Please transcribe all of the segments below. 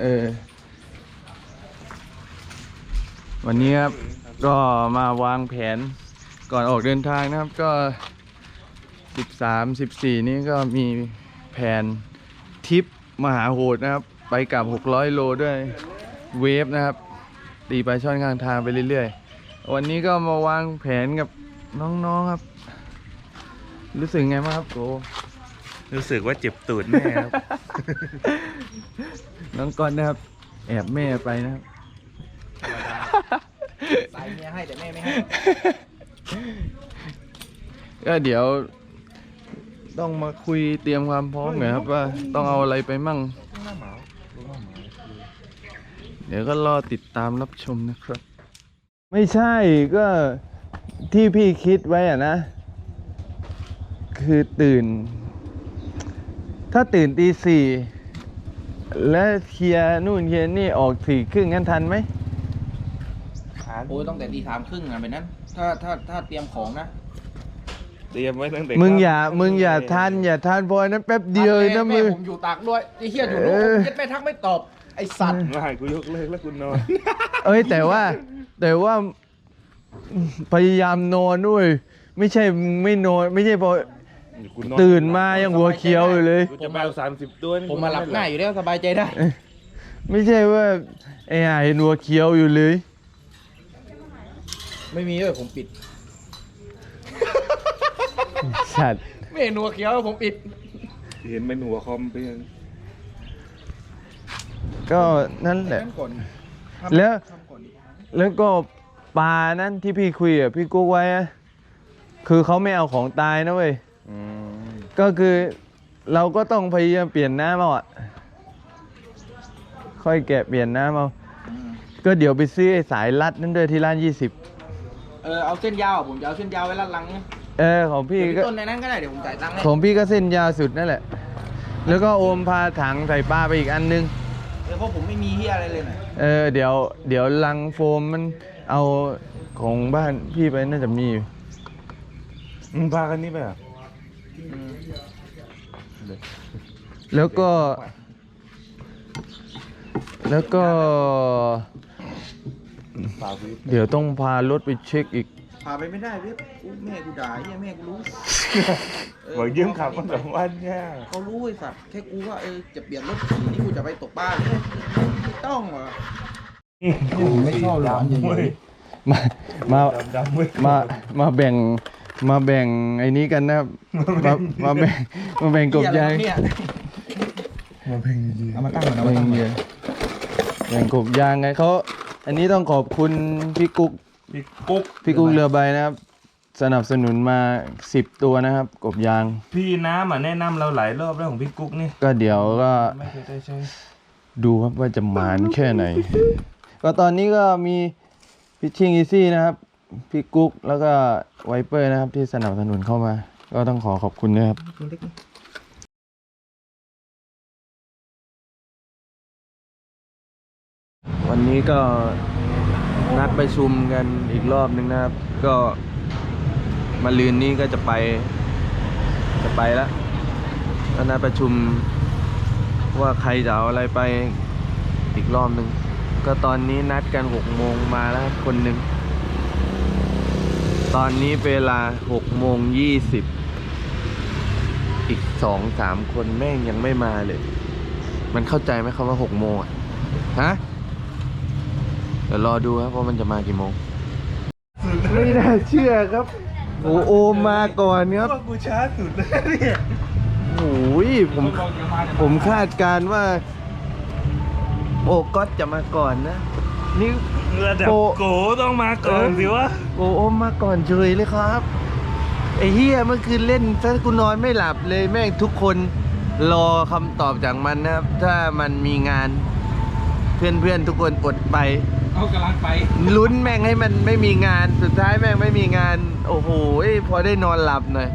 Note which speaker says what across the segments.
Speaker 1: เออ วันนี้ครับ ก็มาวางแผนก่อนออกเดินทางนะครับ ก็13 14นี้ก็มีแผนทริปมหาโหดนะครับ ไปกับ600โลด้วยเวฟนะครับ ตีไปช่อนข้างทางไปเรื่อยๆ วันนี้ก็มาวางแผนกับน้องๆครับ รู้สึกไงบ้างครับโก
Speaker 2: รู้สึกว่าเจ็บตูดแม่ครับ
Speaker 1: น้องก้อนนะครับ แอบแม่ไปนะครับ
Speaker 3: ใส่เมียให้แต่แม่ไม่ให้
Speaker 1: ก็เดี๋ยว ต้องมาคุยเตรียมความพร้อมหน่อยครับว่าต้องเอาอะไรไปมั่ง เดี๋ยวก็รอติดตามรับชมนะครับ ไม่ใช่ก็ที่พี่คิดไว้อะนะ คือตื่น ถ้าตื่นตีสี่และเคลียร์นู่นเคลียร์นี่ออกสี่ครึ่งงั้นทันไหม
Speaker 3: โอ้ยต้องแต่ตีสามครึ่งอะแบบนั้น ถ้าถ้าถ้าเตรียมของนะ
Speaker 2: เตรียมไว้ตั้งแต่
Speaker 1: มึงอย่า
Speaker 2: เก้
Speaker 1: มึงอย่าทันอย่าทันเพราะอันนั้นแป๊บเดียวเองนะ
Speaker 3: แม่
Speaker 1: มึง
Speaker 3: ผมอยู่ตากด้วยไอ้เหี้ยอยู่
Speaker 1: เอ
Speaker 3: นู้น
Speaker 1: อ
Speaker 3: เย็ดแม่ทักไม่ตอบไอ้สัตว์
Speaker 2: ไม่ให้กูยกเลิกแล้วกูนอน
Speaker 1: เอ้ยแต่ว่าแต่ว่าพยายามนอนด้วย ไม่ใช่มึงไม่นอน ไม่ใช่พอ
Speaker 2: กูนอน
Speaker 1: ตื่นมายังหัวเขียวอยู่เลย
Speaker 2: กูจะมาสามสิบตัวนี่
Speaker 3: ผมมาหลับง่ายอยู่แล้วสบายใจได้
Speaker 1: ไม่ใช่ว่าไอ้ห่าเห็นหัวเขียวอยู่เลย
Speaker 3: ไม่มีเลยผมปิด
Speaker 1: สัตว์
Speaker 3: ไม่เห็นหัวเขียวผมปิด
Speaker 2: เห็นเป็นหัวคอมไปยัง
Speaker 1: ก็นั่นแหละ
Speaker 3: ทำก่อน
Speaker 1: แล้ว
Speaker 3: ทำก่อนดิ
Speaker 1: แล้วก็ปลานั้นที่พี่คุยกับพี่กุ๊กไว้อะคือเขาไม่เอาของตายนะเว้ย
Speaker 2: อืม
Speaker 1: ก็คือเราก็ต้องพยายามเปลี่ยนน้ำเอาอะค่อยแกะเปลี่ยนน้ำเอา
Speaker 3: อืม
Speaker 1: ก็เดี๋ยวไปซื้อไอ้สายรัดนั่นด้วยที่ร้าน20
Speaker 3: เออเอาเส้นยาวอะผมจะเอาเส้นยาวไว้ลัดหลังนะ
Speaker 1: เออของพี่
Speaker 3: เดี๋ยว
Speaker 1: ก็
Speaker 3: พี่ต้นในนั้นก็ได้เดี๋ยวผมจ่ายตังค์ให้
Speaker 1: ของพี่ก็เส้นยาวสุดนั่นแหละ แล้วก็โอมพาถังใส่ปลาไปอีกอันนึง
Speaker 3: เออเพราะผมไม่มีเฮียอะไรเลยนะ
Speaker 1: เออเดี๋ยวเดี๋ยวลังโฟมมันเอาของบ้านพี่ไปน่าจะมีอยู่
Speaker 2: มึงพากันนี่ไปอะ
Speaker 3: อืม
Speaker 1: แล้วก็ แล้วก็
Speaker 2: พากู
Speaker 1: เดี๋ยวต้องพารถไปเช็คอีก
Speaker 3: พาไปไม่ได้เว็บอุ๊ยแม่กูด่าเฮียแม่กูรู้เออ
Speaker 2: บอกยืมขับมาสองวันเนี่ย
Speaker 3: เขารู้ไอ้สัตว์แค่กูว่าเออจะเปลี่ยนรถสีนี่กูจะไปตกปลาเนี่ยไม่ต้องเหรอผมไม่ชอบหรอกอันใหญ่
Speaker 2: เว้ย
Speaker 1: มา มา
Speaker 2: ดำดำเว้ย
Speaker 1: มา มาแบ่ง มาแบ่งไอ้นี้กันนะครับ มามาแบ่งมาแบ่งกบยาง
Speaker 3: เหี้อะไรวะเนี่ย
Speaker 2: มาเพลงดี
Speaker 3: เอามาตั้งก่อนเอา
Speaker 1: แบ่
Speaker 3: มางตั้งก่อน
Speaker 1: เยอะแบ่งกบยางไงเขาอันนี้ต้องขอบคุณพี่กุ๊ก
Speaker 2: พี่กุ๊ก
Speaker 1: พี่กุ๊กเรือใบนะครับ สนับสนุนมาสิบตัวนะครับ กบยาง
Speaker 2: พี่น้ำอะแนะนำเราหลายรอบแล้วของพี่กุ๊กนี่
Speaker 1: ก็เดี๋ยวก็
Speaker 2: ไม่เคยได้ใช้
Speaker 1: ดูครับว่าจะหมานแค่ไหน ก็ตอนนี้ก็มีพิชชิ่งอีซี่นะครับ พี่กุ๊กแล้วก็ไวเปอร์นะครับที่สนับสนุนเข้ามา ก็ต้องขอขอบคุณนะครับ
Speaker 3: ตัวเล็ก
Speaker 1: วันนี้ก็นัดประชุมกันอีกรอบหนึงนะครับ ก็มาลืนนี้ก็จะไป จะไปแล้วก็นัดประชุมว่าใครจะเอาอะไรไปอีกรอบหนึ่งก็ตอนนี้นัดกันหกโมงมาแล้วคนหนึ่ง ตอนนี้เวลาหกโมงยี่สิบอีกสองสามคนแม่งยังไม่มาเลย มันเข้าใจไหมคำว่าหกโมงอะ ฮะ เดี๋ยวรอดูครับว่ามันจะมากี่โมง ไม่น่าเชื่อครับโอโอมมาก่อนครับ
Speaker 2: ว่ากูช้าสุดเลยเนี่ย
Speaker 1: โอ้ยผมผมคาดการณ์ว่า โอก๊อตจะมาก่อนนะ นี่
Speaker 2: ระดับ
Speaker 1: โก
Speaker 2: โกต้องมาก่อนสิวะ
Speaker 1: โอโอมมาก่อนเฉยเลยครับ ไอ้เฮียเมื่อคืนเล่นซะกูนอนไม่หลับเลยแม่งทุกคนรอคำตอบจากมันนะครับ ถ้ามันมีงาน เพื่อนๆทุกคนอดไป
Speaker 3: เอากำลังไป
Speaker 1: ลุ้นแม่งให้มันไม่มีงานสุดท้ายแม่งไม่มีงาน โอ้โหพอได้นอนหลับหน่อย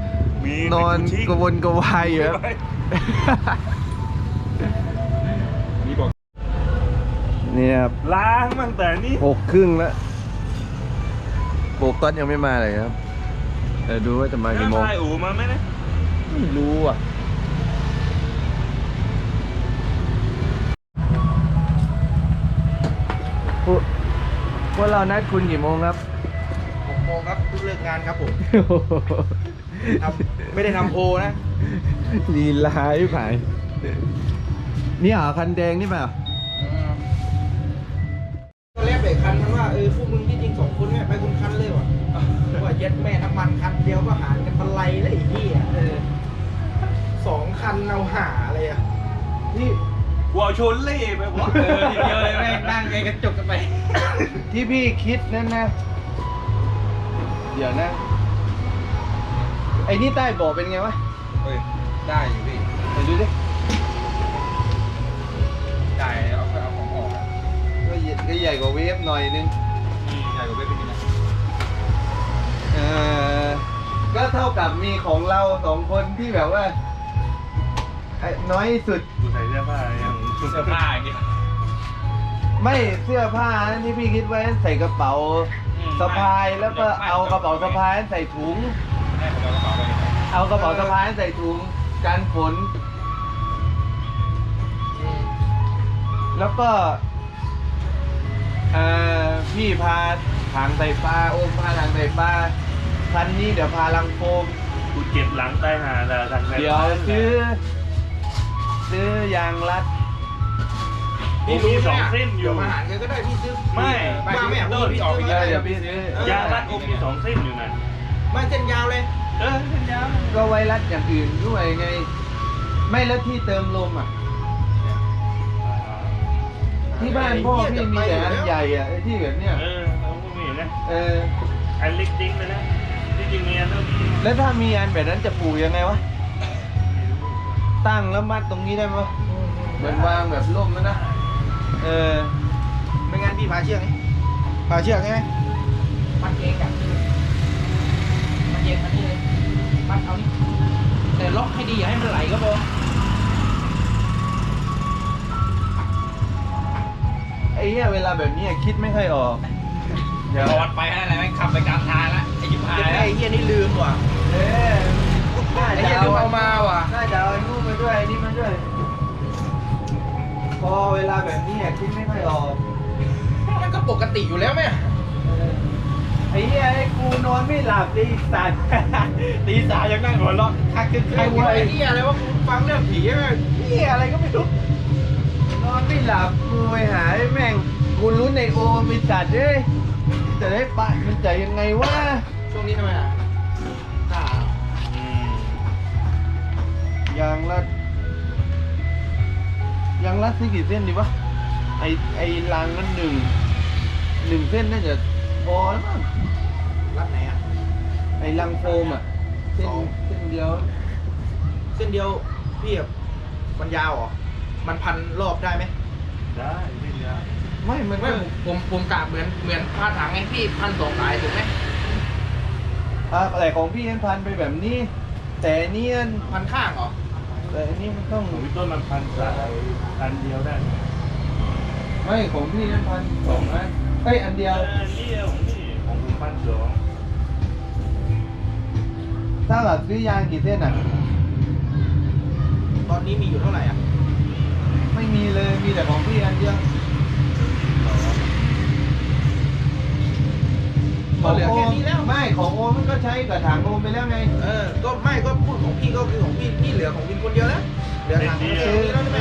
Speaker 2: มี
Speaker 1: นอน
Speaker 2: แต่ชิ่ง
Speaker 1: กระวนกระวายอยู่ครับ นี่ครับ
Speaker 2: ล้างตั้งแต่นี้
Speaker 1: หกครึ่งแล้วโบกอนยังไม่มาเลยครับเดี๋ยวดูว่าจะมากี่โมง
Speaker 2: ได้อู่มาไหมนะ
Speaker 1: ไม่รู้อะพวกเรานัดคุณกี่โมงครับ
Speaker 3: หกโมงครับเงเลิกงานครับผมไม่ได้ทำโพนะ
Speaker 1: ดีลาไอ้ไผ่นี่เหรคันแดงนี่เปล่า
Speaker 3: พวกมึงที่จริงสองคนเนี่ยไปคุณคันเลยว่ะว่าเย็ดแม่น้ำมันคันเดียวก็หารกันบรรลัยแล้วไอ้ที่เออสองคันเอาหาอะไรอะนี่
Speaker 2: กูเอาชนเล่ไปวะ
Speaker 4: เออทีเดียวเลยแม่งนั่งไงกระจกกันไป
Speaker 1: ที่พี่คิดนั่นนะ เดี๋ยวนะ ไอ้นี่ใต้เบาะเป็นไงวะ
Speaker 4: เฮ้ยได้อยู่พี่
Speaker 1: ไปดูดิ
Speaker 4: ได้เอาเอาของออกอะ
Speaker 1: ก็ใหญ่ก็ใหญ่กว่าเวฟหน่อยนึง ก็เท่ากับมีของเราสองคนที่แบบว่าไอ้น้อยสุด
Speaker 2: กูใส่เสื้อผ้าอย่าง
Speaker 4: เสื้อผ้าอย่างเงี้ย
Speaker 1: ไม่เสื้อผ้านั่นที่พี่คิดไว้ใส่กระเป๋า
Speaker 4: อืม
Speaker 1: สะพายแล้วก็
Speaker 4: ไม่
Speaker 1: เอากระเป๋าสะพายใส่ถุง
Speaker 4: ให้ผมเอากระเป๋าไปเลย
Speaker 1: เอากระเป๋าสะพายใส่ถุงกันฝนแล้วก็เอ่อพี่พาทางใส่ปลาโอมพาทางใส่ปลา คันนี้เดี๋ยวพาลังโฟม
Speaker 2: กูเจ็บหลังใต้หาแล้วทางไหน
Speaker 1: เดี๋ยวซื้อ ซื้อยางรัด
Speaker 2: พี่รู้สองเส้นอ
Speaker 3: เดี๋ย
Speaker 2: ยู่
Speaker 3: วมาหารกันก็ได้พี่ซื้อ
Speaker 2: ไม่
Speaker 3: มาไม่อยากพูดพี่ซื้อ
Speaker 1: เดี๋ยว
Speaker 3: มา
Speaker 1: เดี๋ยวพี่ซื้อ
Speaker 2: ยางรัดอกมีสองเส้นอยู่นั่น
Speaker 3: ไม่เส้นยาวเลย
Speaker 2: เออเส้นยาว
Speaker 1: ก็ไว้รัดอย่างอื่นด้วยไง ไม่แล้วที่เติมลมอะ ที่บ้านพ่อพี่มีแต่อันใหญ่อะไอ้ที่แบบเนี้ย
Speaker 2: เออเราก็มีนะ
Speaker 1: เออ
Speaker 2: อันเล็กจริงเลยนะที่ จริงมีอันเท่านี้
Speaker 1: แล้วถ้ามีอันแบบนั้นจะปลูกยังไงวะ ตั้งแล้วมัดตรงนี้ได้ไหมวะเหมือนวางแบบร่มนะนะ เออ
Speaker 3: ไม่งั้นพี่พาเชือกไงพาเชือกใช่ไหม
Speaker 4: มัดเองกับมันเย็นมันนี่เลยมัดเอานี่แต่ล็อกให้ดีอย่าให้มันไหลก็พอ
Speaker 1: ไอ้เหี้ยเวลาแบบนี้คิดไม่ค่อยออกเดี๋ยว
Speaker 4: รอดไปอะไรแม่งขับไปกลางทางแล้วไอ้ยิบหาย
Speaker 3: ไอ้
Speaker 4: แล้ว
Speaker 3: เหี้ยนี่ลืมว่ะ
Speaker 1: เอ๊ะน่า
Speaker 3: ไอ้
Speaker 1: จะ
Speaker 3: เหี้ย
Speaker 1: เอา
Speaker 3: ลืมเอามาว่ะ
Speaker 1: น่าจะเอาไอ้นู่นมาด้วยไอ้นี่มาด้วย พอเวลาแบบนี้คิดไม่ค่อยออก
Speaker 3: มันก็ปกติอยู่แล้วไหม
Speaker 1: ไอ้เหี้ยไอ้กูนอนไม่หลับดิสัตว์
Speaker 4: ตีสามยังนั่งหัวเราะทักขึ้น
Speaker 3: ไอ้
Speaker 4: ใคร
Speaker 3: เหี้ยวะไอ้เหี้ยอะไรวะกูฟังเรื่องผีใช่ไหม
Speaker 1: เหี้ยอะไรก็ไม่รู้ นอนไม่หลับกูไปหาไอ้แม่งกูรู้ในโอมีสัตว์เอ้ยแต่ได้ปะมันจะยังไงวะ
Speaker 3: ช่วง นี้ทำไมอะอ่า
Speaker 2: อืม
Speaker 1: ยางรัดยางรัดซื้อกี่เส้นดีวะไอไอรางนั้นหนึ่งหนึ่งเส้นน่าจะพอแล้วมั้ง
Speaker 3: รัดไหนอะ
Speaker 1: ไอรังโฟมอะเส้น
Speaker 3: สอง
Speaker 1: เส้นเดียว
Speaker 3: เส้นเดียวพี่แบบมันยาวเหรอมันพันรอบได้ไหม
Speaker 2: ได้เส้นยาว
Speaker 1: ไม่มัน
Speaker 3: ไม่
Speaker 1: ก็
Speaker 3: ผมผมกะเหมือนเหมือนผ้าถังไงพี่พันสองสายถูกไหม
Speaker 1: อะแต่ของพี่นั้นพันไปแบบนี้ แต่อันนี่
Speaker 3: พันข้างเหรอ
Speaker 1: แต่อันนี้มันต้อง
Speaker 2: ของพี่ต้นมันพันสายอันเดียวได้
Speaker 1: ไม่ของพี่นั้นพันสองอันเอ้ยอันเดียว
Speaker 2: อันเดียวของพี่ของผมพันสอง
Speaker 1: ถ้าหลับซื้อยางกี่เส้นอะ
Speaker 3: ตอนนี้มีอยู่เท่าไหร่อะ
Speaker 1: ไม่มีเลยมีแต่ของพี่อันเดียว
Speaker 3: ก็เหลือแค่นี้แล้ว
Speaker 1: ไม่ของโอมมันก็ใช้กับถังโอมไปแล้วไง
Speaker 3: เออ ก็ไม่ก็พูดของพี่ก็คือของพี่พี่เหลือของวินคนเดียวแล้วเหลือถังของพี่แล้วใช่ไหม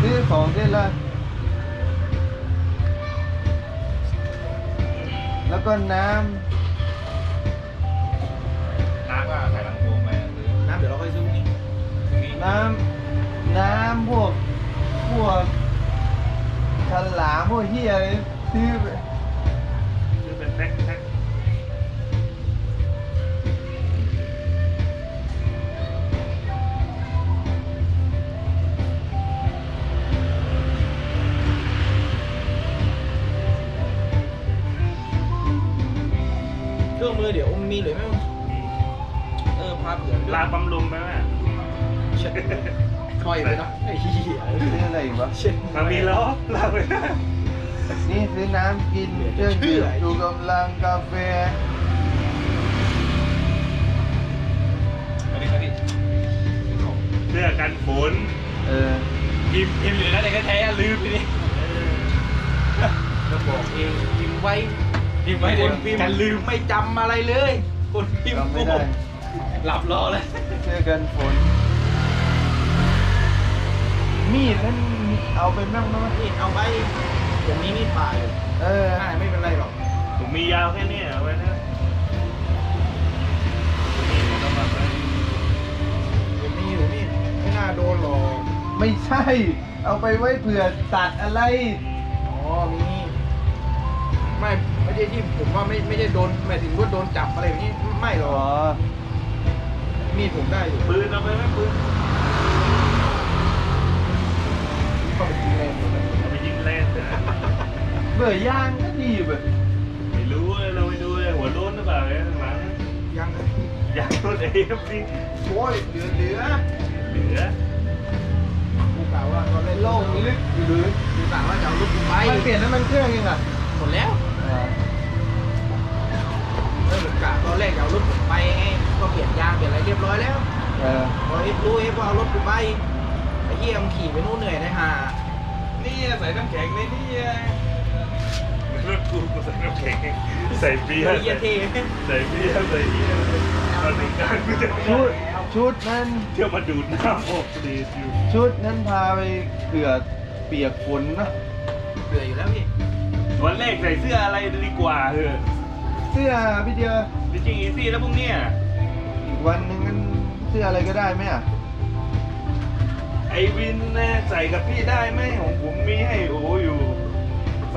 Speaker 1: ซื้อสองเส้นละแล้วก็น้
Speaker 4: น้ำก็ใส่ลังโฟมไปหรือ
Speaker 3: น้ำเดี๋ยวเราค่อยซื้อพรุ่งนี้ำ
Speaker 1: น้ำน้ำพวกพวกฉลามพวกเฮียอะไรซื้อ ไป
Speaker 2: คือเป็นแพ็คแพ็ค
Speaker 3: เครื่องมือเดี๋ยวมีหรือไม่เออพาเผื่อด้วย
Speaker 2: ลาบำรุงไปไหม
Speaker 3: เช็ดถอยไปเนาะไอ้เหี้ย
Speaker 1: ซื้ออะไรอีกวะ
Speaker 3: เช็ด
Speaker 2: มันมีล้อลาไปได้
Speaker 1: นี่ซื้อน้ำกินเครื่องดื่มชูกำลังกาแฟ
Speaker 4: อันนี้ครับพี่
Speaker 2: เสื้อกันฝน
Speaker 1: เออ
Speaker 4: พิมพ์พิมพ์อยู่ในนั้นแต่แท้ๆลืมไปดิ
Speaker 2: เออ
Speaker 1: โด
Speaker 3: ก็บอกเองพิมพ์ไว้
Speaker 2: พิมพ์ไว้เดี๋ยว
Speaker 3: คนพิมพ์
Speaker 2: กันลืม
Speaker 3: ไม่จำอะไรเลยคนพิมพ์
Speaker 1: จำไม่
Speaker 3: โก
Speaker 1: ได้
Speaker 3: หก
Speaker 2: หลับรอเลย
Speaker 1: เสื้อกันฝน มีดนั้นเอาไปมั่งมั้ย
Speaker 3: นี่เอาไว้ ผมมีมีดปลายอยู่
Speaker 1: เออ
Speaker 3: ง่ายไม่เป็นไรหรอก
Speaker 2: ผมมียาวแค่นี้เอาไว้นะนี่มันต้องมาไว้
Speaker 3: ผมมีอยู่มีดไม่น่าโดนหรอก
Speaker 1: ไม่ใช่ เอาไปไว้เผื่อตัดอะไร
Speaker 3: อ๋อ มี ไม่ไม่ใช่ที่ผมว่าไม่ไม่ใช่โดนหมายถึงว่าโดนจับอะไรแบบนี้ ไม่หร
Speaker 1: อ๋
Speaker 3: อ
Speaker 1: อ
Speaker 3: ก มีดผมได้อยู่
Speaker 2: ปืนเอาไปไหมปืน
Speaker 3: เบื่
Speaker 1: อย่างก็ดีแบบ
Speaker 2: ไม่รู้เลยเราไม่ดูเลยหัวโล้นหรือเปล่าเนี่ยข้างหลัง
Speaker 3: ยังเลย
Speaker 2: อยากโดนเอฟซี
Speaker 3: โอ้ยเหลือเหลือ
Speaker 2: เหลือ
Speaker 3: กูกล่าวว่าตอนเล่น
Speaker 1: โล่งลึกหรือ
Speaker 3: กูกล่าวว่าจะเอาลูกกูไป
Speaker 1: มันเปลี่ยนน้ำมันเครื่องยังอะ
Speaker 3: หมดแล้วเออกะตอนแรกจะเอารถผมไปไงก็เปลี่ยนยางเปลี่ยนอะไรเรียบร้อยแล้ว
Speaker 1: เออ
Speaker 3: พอเอฟรู้เอฟว่าเอารถกูไปไอ้เหี้ยมงขี่ไปนู่นเหนื่อยนะฮะ
Speaker 2: นี่ใส่น้ำแข็งเลยนี่ รถกูกูใส่น้ำแข็งใส่เบียร์
Speaker 3: ไอ้เหี้ยเท่
Speaker 2: ใส่เบียร์ใส่เบียร์ตอนนี้การกูจะ
Speaker 1: ชุดชุดนั้น
Speaker 2: เที่ยวมาดูดน้ำออกดีอยู่
Speaker 1: ชุดนั้นพาไปเผื่อเปียกฝนนะ
Speaker 3: เหนื่อยอยู่แล้วพี่
Speaker 2: วันแรกใส่เสื้ออะไรดีกว่าเถอะ
Speaker 1: เสื้อพี่เดียว
Speaker 2: จริงๆอีซี่แล้วพวกเนี้ย
Speaker 1: อีกวันหนึ่งกันเสื้ออะไรก็ได้ไหมอะ
Speaker 2: ไอวินนะใส่กับพี่ได้ไหมของผมมีให้โอ้อยู่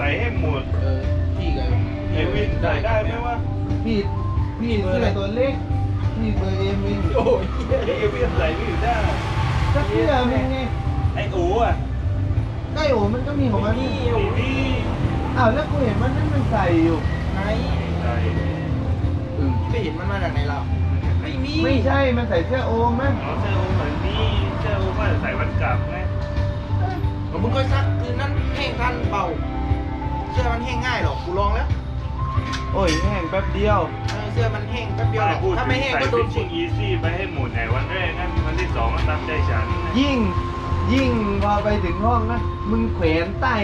Speaker 2: ใส่ให้หมด
Speaker 3: เออพี่กับ
Speaker 2: ไอวินใส่ได้ไหมวะ
Speaker 1: พี่พี่เสื้อตัวเล็กพี่เบอร์เอ็มเอง
Speaker 3: โอ้ย
Speaker 2: ไอวินใส่ไม่ได้
Speaker 1: ก็เสื้อมึงไง
Speaker 2: ไอโอ้อะ
Speaker 1: ใกล้โอ้มันก็มีของมัน
Speaker 2: นี่นี่
Speaker 1: อ้าวแล้วกูเห็นมันนั่นมันใส่อยู่
Speaker 3: ไหน
Speaker 2: ใส่
Speaker 1: อืม
Speaker 3: ไม่เห็นมันมาจากไหนเราไม่มี
Speaker 1: ไม่ใช่มันใส่เสื้อโอมมั้ย
Speaker 2: อ๋อเสื้อโอเหมือนนี่เสื้อโอว่าใส่วันกลับไง
Speaker 3: เออมึงก็ซักคืนนั้นแห้งทันเป่า เสื้อมันแห้งง่ายหรอกกูลองแล้ว
Speaker 1: โอ้ยแห้งแป๊บเดียว
Speaker 3: เออเสื้อมันแห้งแป๊บเดียวหรอก
Speaker 2: พูด
Speaker 3: ถ้า
Speaker 2: ถึ
Speaker 3: ไม่
Speaker 2: ง
Speaker 3: แห้ง
Speaker 2: ใส่
Speaker 3: ก็โด
Speaker 2: ฟิ
Speaker 3: น
Speaker 2: ช
Speaker 3: ฝ
Speaker 2: ชิ่
Speaker 3: น
Speaker 2: งอีซี่ไปให้หมดไหนวันแรกงั้นวันที่สองก็ตามใจฉัน
Speaker 1: ยิ่งยิ่งพอไปถึงห้องนะมึงแขวนใต้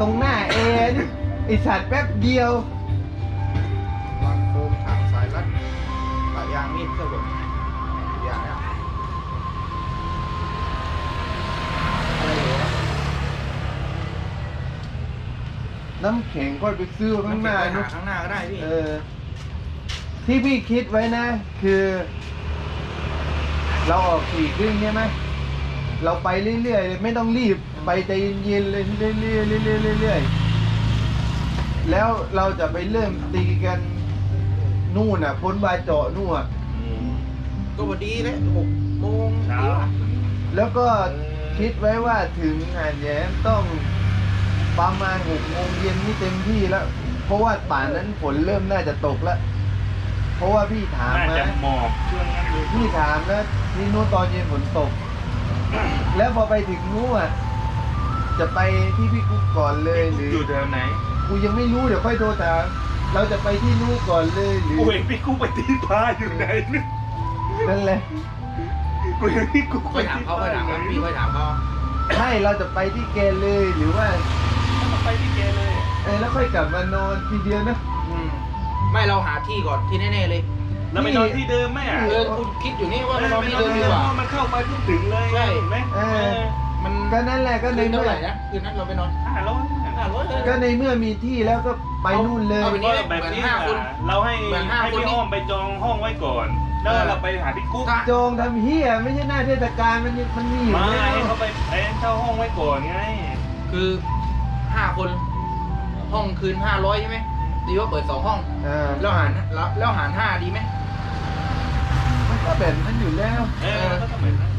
Speaker 1: ตรงหน้าแอร์นี่ไอสัตว์แป๊บเดียว
Speaker 3: วางโฟมถังสายรัดปะยางมีดเสื้อผมอย่างเนี้ยอะไรเหรอ
Speaker 1: น้ำแข็งค่อยไปซื้อข้างหน้า
Speaker 3: หา
Speaker 1: นุก
Speaker 3: ข้างหน้าก็ได้พี่
Speaker 1: เออ ที่พี่คิดไว้นะ คือ เราออกสี่ครึ่งใช่ไหมเราไปเรื่อยๆเลยไม่ต้องรีบไปใจเย็นๆเลยเรื่อยๆเรื่อยๆเรื่อยๆแล้วเราจะไปเริ่มตีกันนู่นอะพ้นบาเจาะนู่นอะ
Speaker 3: ก็พอดีเลยหกโมง
Speaker 2: เช้า
Speaker 3: ดีว่ะ
Speaker 1: แล้วก็คิดไว้ว่าถึงหาดแย้มต้อง ประมาณหกโมงเย็นนี่เต็มที่แล้ว เพราะว่าป่านนั้นฝนเริ่มน่าจะตกแล้ว เพราะว่าพี่ถาม
Speaker 2: น่า
Speaker 1: มา
Speaker 2: จะหมอบช่วงนั้นเลย
Speaker 1: พี่ถามแล้วที่นู้นตอนเย็นฝนตก แล้วพอไปถึงนู้นอะจะไปที่พี่กุ๊กก่อนเลยหรือ
Speaker 2: อยู่แถวไหน
Speaker 1: กูยังไม่รู้เดี๋ยวค่อยโทรถามเราจะไปที่นู้นก่อนเลยหรือ
Speaker 2: กูเห็นพี่กูไปที่พาอยู่ไหนเนี่ย
Speaker 1: นั่นแหละ
Speaker 2: กูเห็นพี่กู
Speaker 3: ค่อยถามเขาค่อยถามเขาพี่ค่อยถามเขา
Speaker 1: ไม่เราจะไปที่แกเลยหรือว่า
Speaker 2: ไปที่แกเลย
Speaker 1: เออแล้วค่อยกลับมานอนทีเดียวนะ
Speaker 3: อืมไม่เราหาที่ก่อนที่แน่ๆเลย
Speaker 2: แล้วไปนอนที่เดิมไหมอะ
Speaker 3: เออกูคิดอยู่นี่ว่ามันนอนที่เดิมดีกว่า
Speaker 2: มันเข้าไปทุกถึงเลย
Speaker 3: ใช่
Speaker 2: เห็นไหม
Speaker 1: เออ
Speaker 3: มัน
Speaker 1: ก็นั่นแหละก็ใน
Speaker 3: คืน
Speaker 1: เมื่
Speaker 3: เท่า
Speaker 1: อ
Speaker 3: ไหร่นะคืนนั้นเราไปนอน
Speaker 2: ห้าร้อย
Speaker 3: ห้าร้อยเลย
Speaker 1: ก็ในเมื่อมีที่แล้วก็ไปนู่นเลย
Speaker 3: เอาไป
Speaker 2: ก็แบบนี้
Speaker 3: เหมือนห้าคน
Speaker 2: อะเราให้
Speaker 3: เหมือนห้า
Speaker 2: ให้
Speaker 3: คน
Speaker 2: พี่
Speaker 3: นี่
Speaker 2: อ้อมไปจองห้องไว้ก่อนแล้ว
Speaker 3: เออ
Speaker 2: เราไปหาพี่กุ๊ก
Speaker 1: จองทำเฮียไม่ใช่หน้าเทศกาลมันยังมันมีอยู่
Speaker 2: มา
Speaker 1: แล้ว
Speaker 2: ให้เขาไปไอ้เช่าห้องไว้ก่อนไง
Speaker 3: คือ ห้าคน ห้องคืนห้าร้อยใช่ไหมดีว่าเปิดสองห้อง
Speaker 1: เออ
Speaker 3: แล้วหารแล้วแล้วหารห้าดีไหม
Speaker 1: มันก็แบบนั้นอยู่แล้ว
Speaker 2: เออก็ต้องแบบนั้น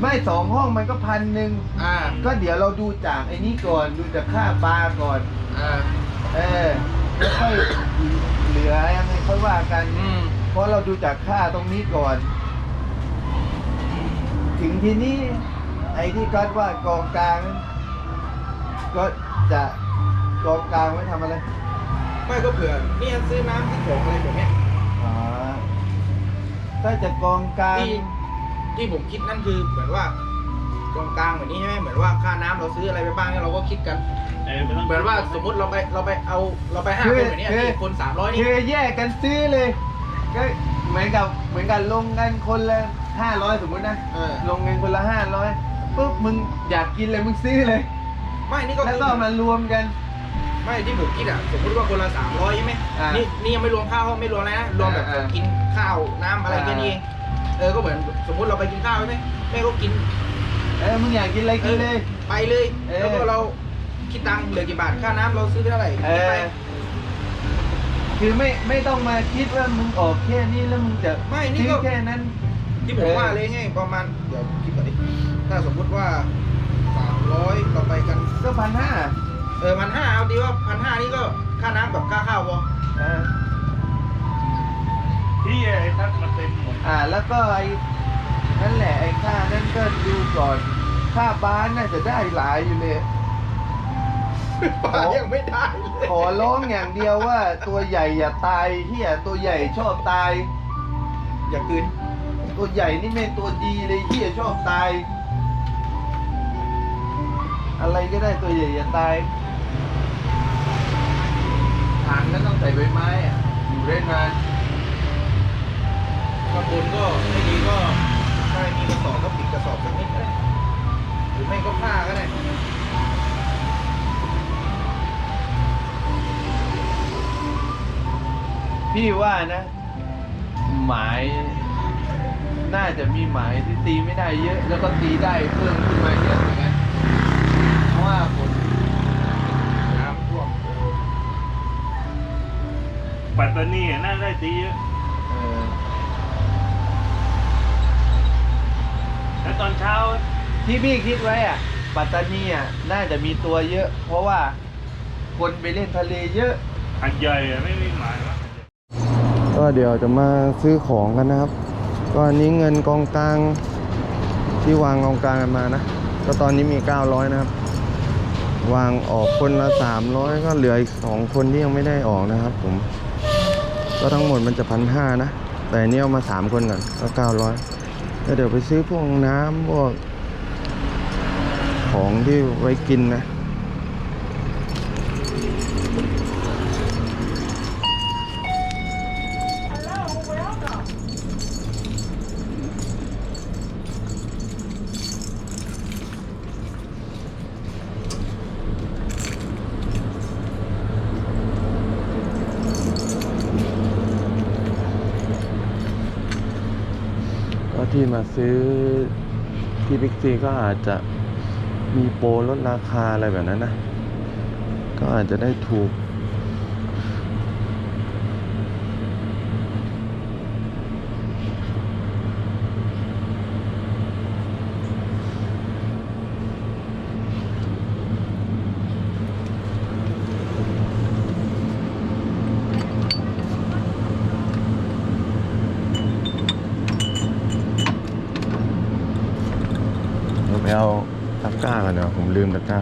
Speaker 1: ไม่สองห้องมันก็พันหนึ่ง
Speaker 3: อ่า
Speaker 1: ก็เดี๋ยวเราดูจากไอ้นี่ก่อนดูจากค่าปลาก่อน
Speaker 3: อ่า
Speaker 1: เออแล้วค่อยเหลือยังไงค่อยว่ากัน
Speaker 3: อืม
Speaker 1: เพราะเราดูจากค่าตรงนี้ก่อน ถึงทีนี้ไอ้ที่กัดว่ากองกลางนั้น ก็จะกองกลางไว้ทำอะไร
Speaker 3: ไม่ก็เผื่อเนี่ยซื้อน้ำที่ของอะไรแบบเนี้ย
Speaker 1: อ๋อถ้าจะกองกลาง
Speaker 3: ที่ที่ผมคิดนั่นคือเหมือนว่ากองกลางแบบนี้ใช่ไหมเหมือนว่าค่าน้ำเราซื้ออะไรไปบ้างเนี่ยเราก็คิดกัน
Speaker 2: เออไม่ต้อง
Speaker 3: เหมือนว่าสมมติเราไปเราไปเอาเราไปห้า
Speaker 1: คือ
Speaker 3: คนแบบนี้
Speaker 1: คือ
Speaker 3: นี่คนสามร้อยนี่
Speaker 1: คือแยกกันซื้อเลย ก็เหมือนกับเหมือนกันลงกันคนละห้าร้อยสมมุตินะ
Speaker 3: เออ
Speaker 1: ลงเงินคนละห้าร้อยปุ๊บมึงอยากกินเลยมึงซื้อเลย
Speaker 3: ไม่นี่ก็
Speaker 1: แล้ว
Speaker 3: คือ
Speaker 1: ก็เอามารวมกัน
Speaker 3: ไม่ที่ผมคิดอะสมมติว่าคนละสามร้อยใช่ไหม
Speaker 1: อ่านี่
Speaker 3: นี่นี่ยังไม่รวมข้าวไม่รวมอะไรนะรวมแบบ
Speaker 1: อ่าอ่า
Speaker 3: กินข้าวน้ำอะไรแค่นี้เองเออก็เหมือนสมมติเราไปกินข้าวใช่ไหมแม่ก็กิน
Speaker 1: เออมึงอยากกินอะไรกินเลย
Speaker 3: ไปเลย
Speaker 1: เออ
Speaker 3: แล้วก็เราคิดตังค์เหลือกี่บาทค่าน้ำเราซื้อไปเท่าไหร่
Speaker 1: เอ
Speaker 3: คิดไป
Speaker 1: อคือไม่ไม่ต้องมาคิดว่ามึงออกแค่นี้แล้วมึงจะ
Speaker 3: ไม่นี่
Speaker 1: ซื้อ
Speaker 3: ก็
Speaker 1: แค่นั้น
Speaker 3: ที่ผม
Speaker 1: เออ
Speaker 3: ว่าเลยไงประมาณเดี๋ยวคิดก่อนดิถ้าสมมติว่า สามร้อยเราไปกัน
Speaker 1: ก็พันห้า
Speaker 3: เออพันห้าเอาดีว่าพันห้านี่ก็ค่าน้ำกับค่าข้าวพอ
Speaker 2: ที่ไอ้ทักมาเต็มหมด
Speaker 1: อ่า แล้วก็ไอ้นั่นแหละไอ้ค่านั่นก็ดูก่อน ค่าบ้านน่าจะได้หลายอยู่เลย
Speaker 3: ป่ายังไม่ได้เลย
Speaker 1: ขอร้องอย่างเดียวว่าตัวใหญ่อย่าตายเฮียตัวใหญ่ชอบตาย
Speaker 3: อย่าคืน
Speaker 1: ตัวใหญ่นี่เป็นตัวดีเลยเฮียชอบตาย อะไรก็ได้ตัวใหญ่อย่าตายฐานก็ต้องใส่ใบไม้อะอยู่ได้นาน
Speaker 3: ข้างบนก็ไม่ดีก็ถ้ามีกระสอบก็ปิดกระสอบสักนิดก็ได้หรือไม่ก็ผ้าก็ได้
Speaker 1: พี่ว่านะ หมายน่าจะมีหมายที่ตีไม่ได้เยอะ แล้วก็ตีได้เพิ่มขึ้นมาเยอะ
Speaker 2: ปัตตานีน่าได้ตีเยอะ
Speaker 1: เออ
Speaker 2: แล้วตอนเช้า
Speaker 1: ที่พี่คิดไว้อะ ปัตตานีอะน่าจะมีตัวเยอะ เพราะว่าคนไปเล่นทะเลเยอะ
Speaker 2: หันใหญ่อะไม่มีหมายวะ
Speaker 1: ก็เดี๋ยวจะมาซื้อของกันนะครับ ก็อันนี้เงินกองกลางที่วางกองกลางกันมานะ ก็ตอนนี้มี 900 นะครับ วางออกคนละ 300 ก็เหลืออีก 2 คนที่ยังไม่ได้ออกนะครับผม ก็ทั้งหมดมันจะพันห้านะ แต่อันนี้เอามามคนก่อนก็900แล้วเดี๋ยวไปซื้อพวกน้ำพวกของที่ไว้กินนะ ที่มาซื้อที่บิ๊กซีก็อาจจะมีโปรลดราคาอะไรแบบนั้นนะ ก็อาจจะได้ถูก ไม่เอาตะกร้ากันเนาะผมลืมตะกร้า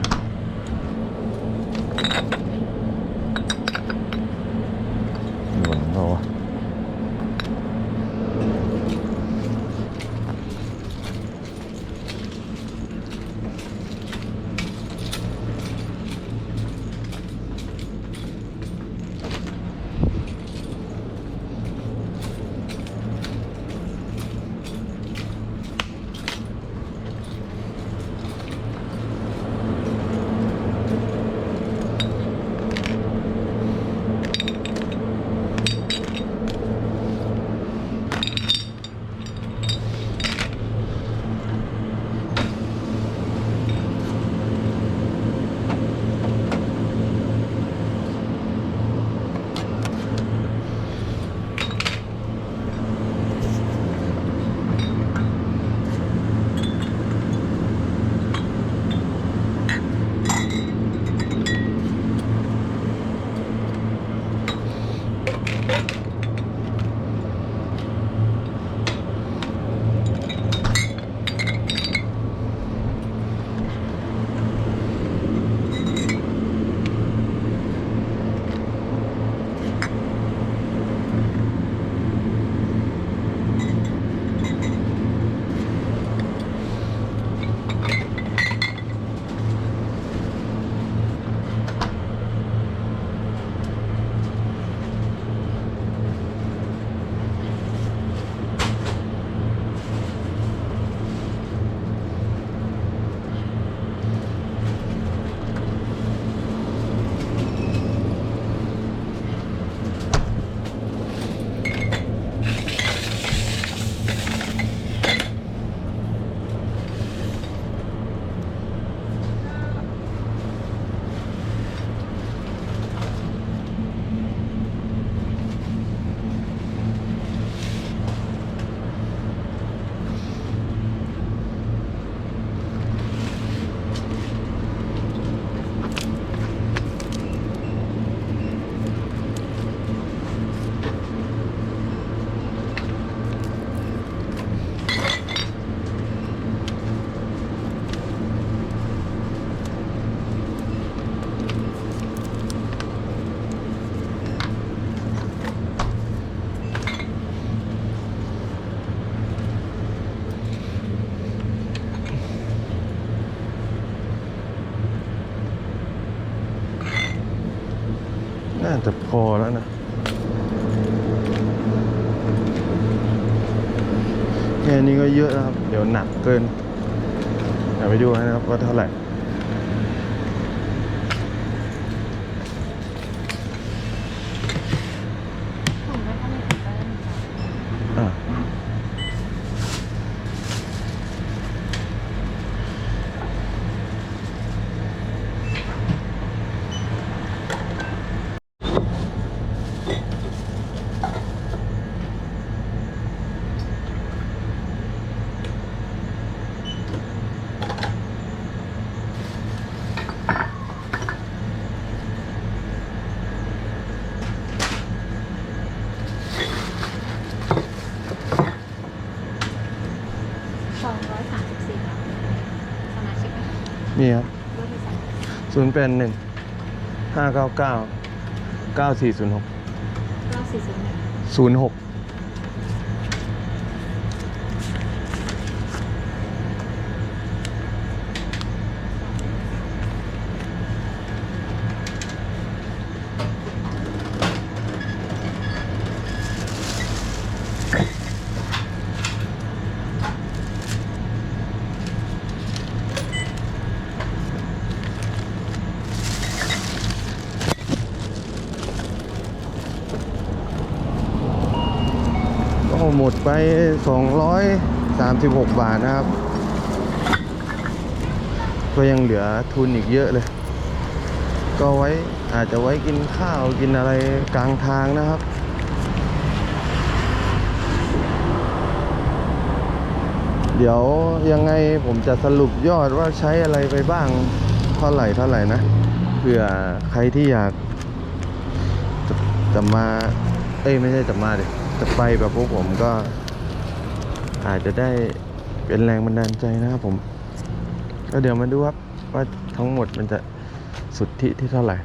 Speaker 1: นี้ก็เยอะนะครับ เดี๋ยวหนักเกินเดี๋ยวไปดูนะครับว่าเท่าไหร่
Speaker 5: ผมไม่ค่อยมีติดได้เลย
Speaker 1: อะ
Speaker 5: สองร้อยสามสิบสี่ครับสมาชิกไหม คะ
Speaker 1: มีครับ
Speaker 5: เบอร์ที่สาม
Speaker 1: ศูนย์เป็นหนึ่งห้าเก้าเก้าเก้าสี่ศูนย์หก
Speaker 5: เก้าสี่ศูนย์หนึ่ง
Speaker 1: ศูนย์หก ก็ หมดไป 236 บาทนะครับ ก็ยังเหลือทุนอีกเยอะเลย ก็ไว้อาจจะไว้กินข้าวกินอะไรกลางทางนะครับเดี๋ยวยังไงผมจะสรุปยอดว่าใช้อะไรไปบ้างเท่าไหร่เท่าไหร่นะเผื่อใครที่อยากจะจะมา เอ้ยไม่ใช่จะมาดิ จะไปแบบพวกผมก็ อาจจะได้เป็นแรงบันดาลใจนะครับผม ก็เดี๋ยวมาดูครับว่าทั้งหมดมันจะสุทธิที่เท่าไหร่